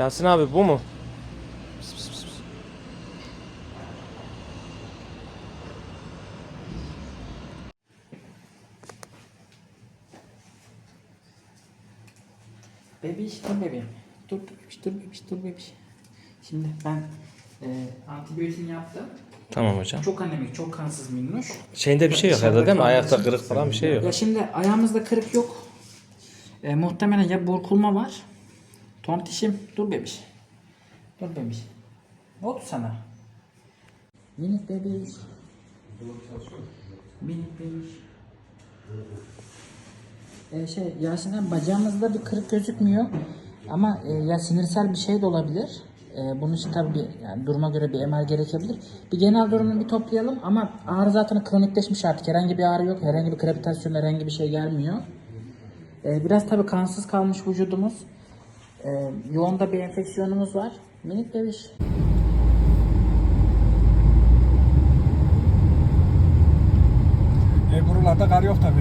Yasin abi bu mu? Pıs, pıs, pıs, pıs. Bebiş dur bebeğim. Dur bebiş dur bebiş dur bebiş. Şimdi ben e, antibiyotiğini yaptım. Tamam hocam. Çok anemik, çok kansız minnoş. Şeyinde bir şey yok herhalde değil mi? Ayakta kırık falan bir şey yok. Ya şimdi ayağımızda kırık yok. E, muhtemelen ya burkulma var. Tontişim dur bebiş. Dur bebiş. Oldu sana? Minik bebiş. Minik bebiş. E, şey Yasin'den bacağımızda bir kırık gözükmüyor. Ama e, ya sinirsel bir şey de olabilir. E, bunun için tabii bir, yani duruma göre bir MR gerekebilir. Bir genel durumunu bir toplayalım ama ağrı zaten kronikleşmiş artık. Herhangi bir ağrı yok. Herhangi bir krepitasyon, herhangi bir şey gelmiyor. E, biraz tabii kansız kalmış vücudumuz. E, yoğun da bir enfeksiyonumuz var. Minik bebiş. E buralarda kar yok tabi.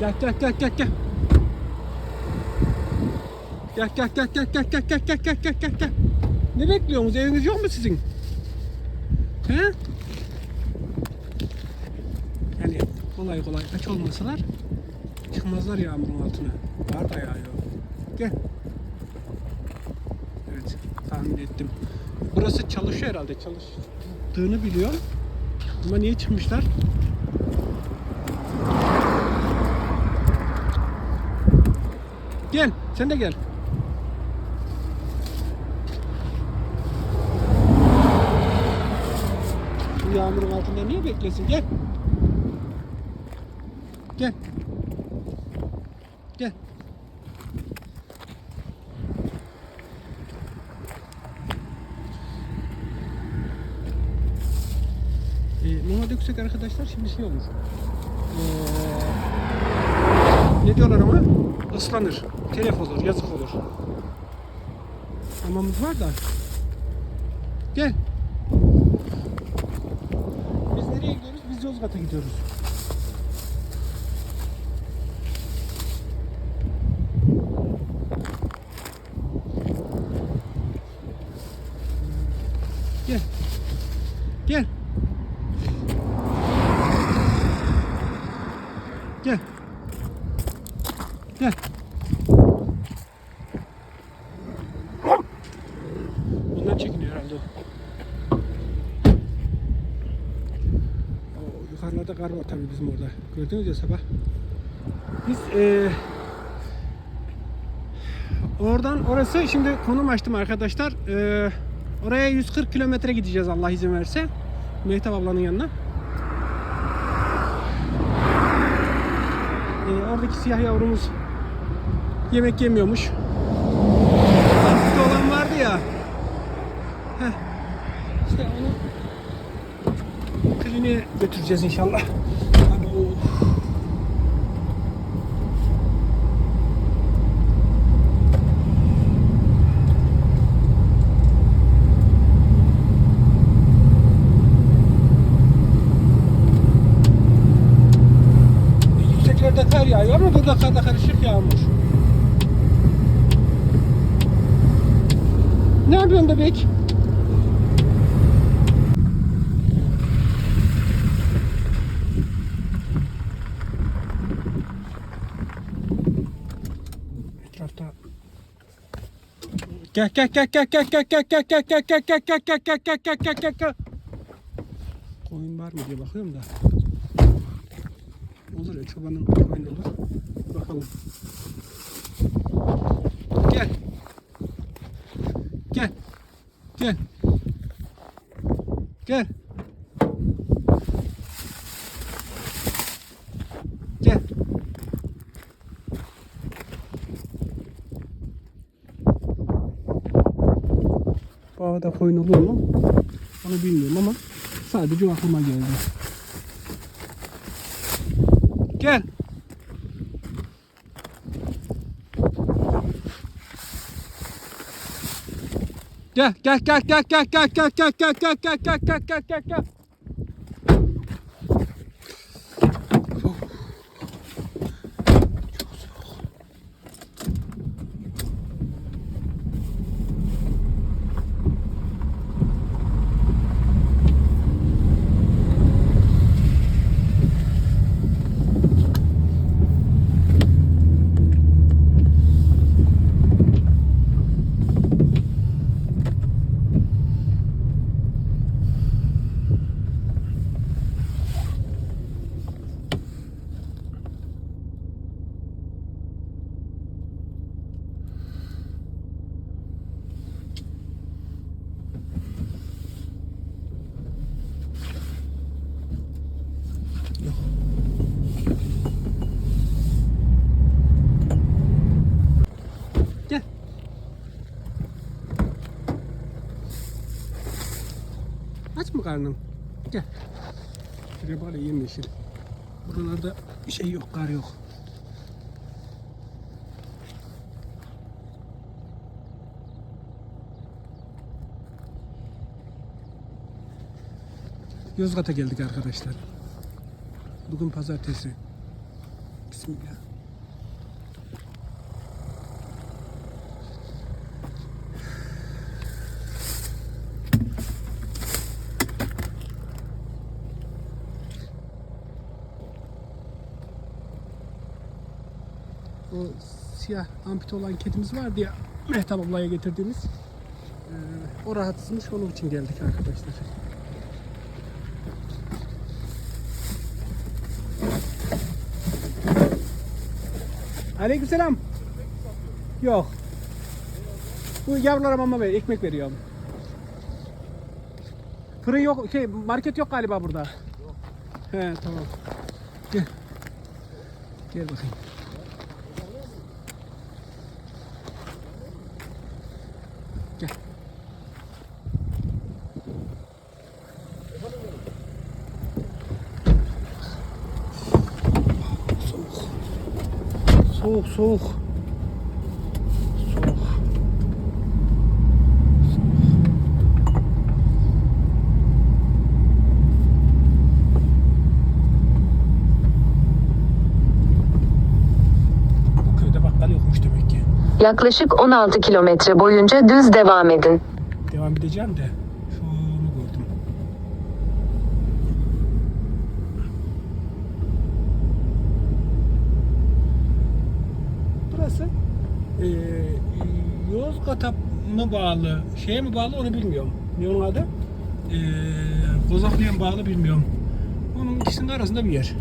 Gel gel gel gel gel. Gel gel gel gel gel gel gel gel gel gel gel gel. Ne bekliyorsunuz? Eviniz yok mu sizin? He? Yani kolay kolay aç olmasalar çıkmazlar yağmurun altına. Kar da yağıyor. Gel. Evet tahmin ettim. Burası çalışıyor herhalde. Çalıştığını biliyorum. Ama niye çıkmışlar? Gel. Sen de gel. Yağmurun altında niye beklesin? Gel. Gel. Gel. Ee, Nuna döksek arkadaşlar şimdi şey olur. Ee, ne diyorlar ama? Islanır. Telef olur, yazık olur. Hamamız var da. Gel. Biz nereye gidiyoruz? Biz Yozgat'a gidiyoruz. Gel. Gel. Gel. Gel. Bundan çekiniyor herhalde o. O var tabii bizim orada. Gördünüz ya sabah. Biz eee oradan orası şimdi konum açtım arkadaşlar. Eee oraya 140 kilometre gideceğiz Allah izin verirse. Mehtap ablanın yanına. Eee, oradaki siyah yavrumuz yemek yemiyormuş. Hasta olan vardı ya. Heh. İşte kliniğe götüreceğiz inşallah. Yükseklerde kar yağıyor ama burada karda karışık yağmur. Ne yapıyorsun bebek? Gel gel gel gel gel gel gel gel gel gel gel gel gel gel gel gel gel gel gel Koyun var mı diye bakıyorum da. Olur ya çobanın koyun olur. Bakalım. Gel. Gel. Gel. Gel. Gel. Bu havada koyun olur mu? Onu bilmiyorum ama sadece o aklıma geldi. Gel. Gel gel gel gel gel gel gel gel gel gel gel gel gel gel gel gel. Gel. Karnın? Gel. Şuraya bari yemyeşil. Buralarda bir şey yok, kar yok. Yozgat'a geldik arkadaşlar. Bugün pazartesi. Bismillah. O siyah ampute olan kedimiz vardı ya Mehtap ablaya getirdiğimiz. Ee, o rahatsızmış onun için geldik arkadaşlar. Aleykümselam. Yok. Bu yavrulara mama ver, ekmek veriyorum. Fırın yok, şey market yok galiba burada. Yok. He tamam. Gel. Gel bakayım. Gel. Soğuk. Soğuk, soğuk. Soğuk. Bu köyde bakkal yokmuş demek ki. Yaklaşık 16 kilometre boyunca düz devam edin. Devam edeceğim de şunu gördüm. Burası eee Yozgat'a mı bağlı, şeye mi bağlı onu bilmiyorum. Ne onun adı? Eee Kozaklı'ya mı bağlı bilmiyorum. Onun ikisinin arasında bir yer.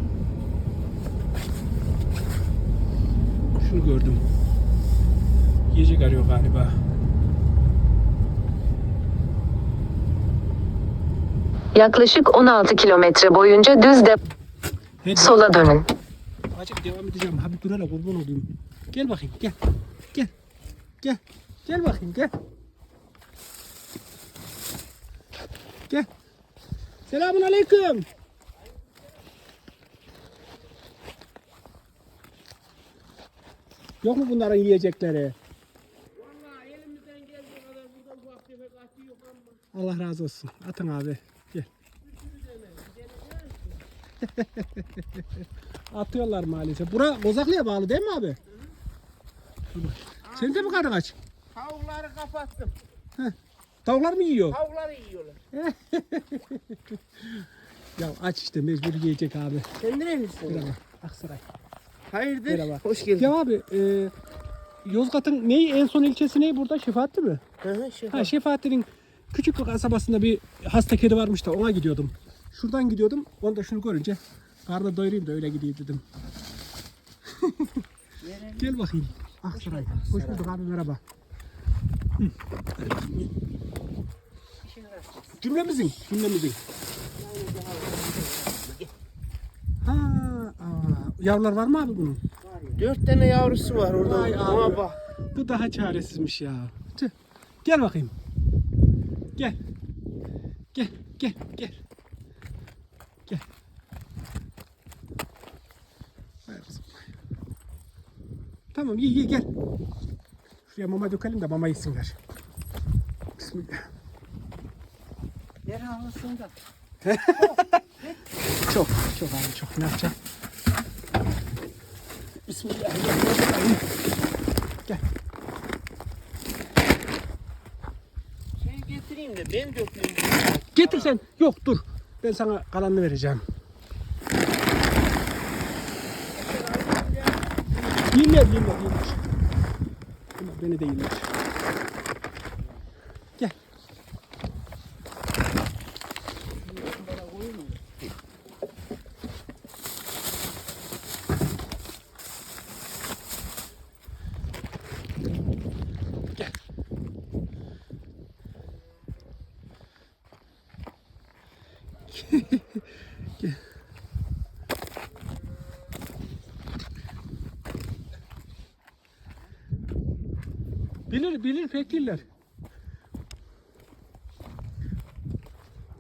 Şunu gördüm. Yiyecek arıyor galiba. Yaklaşık 16 kilometre boyunca düz de He, sola dönün. Acık devam edeceğim. Habib dur hele kurban olayım. Gel bakayım gel. Gel. Gel. Bakayım gel. Gel. Selamun aleyküm. Yok mu bunların yiyecekleri? Allah razı olsun. Atın abi. Gel. Atıyorlar maalesef. Bura Bozaklı'ya bağlı değil mi abi? Dur bak. Senin de mi karnın aç? Tavukları kapattım. Tavuklar mı yiyor? Tavukları yiyorlar. Ya aç işte mecbur yiyecek abi. Sen nerelisin? Merhaba. Aksaray. Hayırdır? Merhaba. Hoş geldin. Ya abi e, Yozgat'ın neyi en son ilçesi ne burada? Şefaatli mi? Hı hı, şey Ha Şefaatli'nin küçük bir kasabasında bir hasta kedi varmış da ona gidiyordum. Şuradan gidiyordum. Onu da şunu görünce karnı doyurayım da öyle gideyim dedim. Gel bakayım. Aksaray. Hoş bulduk abi merhaba. Cümlemizin, cümlemizin. Ha, aa, yavrular var mı abi bunun? Dört tane yavrusu var orada. Vay abi. Bak. Bu daha çaresizmiş ya. Tüh. Gel bakayım. Gel. Gel, gel, gel. Gel. Tamam iyi iyi gel. Şuraya mama dökelim de mama yesinler. Bismillah. Derhalısında. Çok, çok abi çok. Ne yapacağım? Bismillahirrahmanirrahim. Gel. Şey getireyim de ben dökeyim. Getir sen. Yok dur. Ben sana kalanını vereceğim. Yiller, yiller. Bunlar beni de yiller. Gel. Gel. Bilir, bilir pekiller.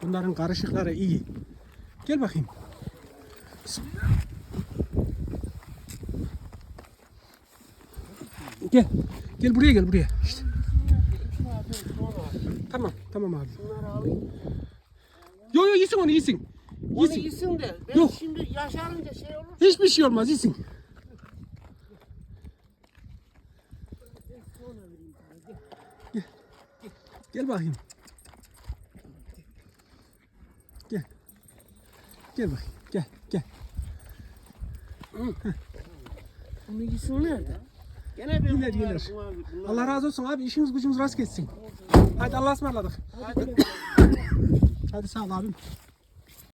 Bunların karışıkları iyi. Gel bakayım. Gel. Gel buraya gel buraya. İşte. Tamam, tamam abi. Yo yo yesin onu yesin. Onu Yesin. yesin de. Ben Yok. şimdi yaşarınca şey olur. Hiçbir şey olmaz yesin. Gel. Gel bakayım. Gel. Gel bakayım. Gel. Gel. Onu yesinler de. Gene yener. bunları- bunları- Allah razı olsun abi. işiniz gücünüz rast geçsin. Hadi Allah'a ısmarladık. Hadi. Hadi sağ ol abim.